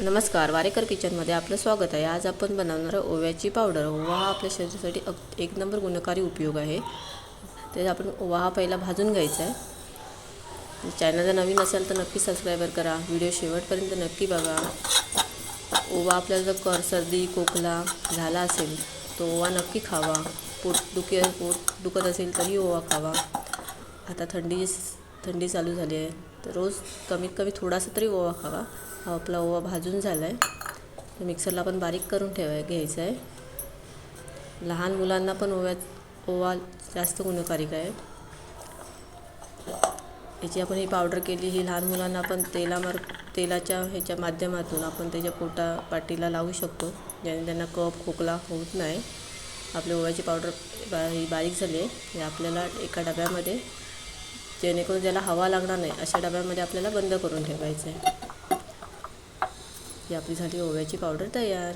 नमस्कार वारेकर किचनमध्ये आपलं स्वागत आहे. आज आपण बनवणार ओव्याची पावडर. ओवा हा आपल्या शरीरासाठी अग- एक नंबर गुणकारी उपयोग आहे. ते आपण ओवा हा पहिला भाजून घ्यायचा आहे. चॅनलला जर नवीन असेल तर नक्की सबस्क्रायबर करा. व्हिडिओ शेवटपर्यंत नक्की बघा. ओवा आपल्याला जर कर सर्दी खोकला झाला असेल तो ओवा नक्की खावा. पोट दुखे पोट दुखत असेल तरी ओवा खावा. आता थंडी थंडी चालू झाली आहे. तर रोज कमीत कमी थोडासा तरी ओवा खावा. हा आपला ओवा भाजून झाला आहे मिक्सरला पण बारीक करून ठेवाय घ्यायचा आहे लहान मुलांना पण ओव्यात ओवा जास्त गुणकारिक आहे याची आपण ही पावडर केली ही लहान मुलांना आपण तेलामार तेलाच्या ह्याच्या माध्यमातून आपण त्याच्या पोटा पाटीला लावू शकतो. ज्याने त्यांना कप खोकला होत नाही. आपली ओव्याची पावडर बा ही बारीक झाली आहे. हे आपल्याला एका डब्यामध्ये जेणेकरून ज्याला हवा लागणार नाही अशा डब्यामध्ये आपल्याला बंद करून ठेवायचं आहे ही आपली झाली ओव्याची पावडर तयार.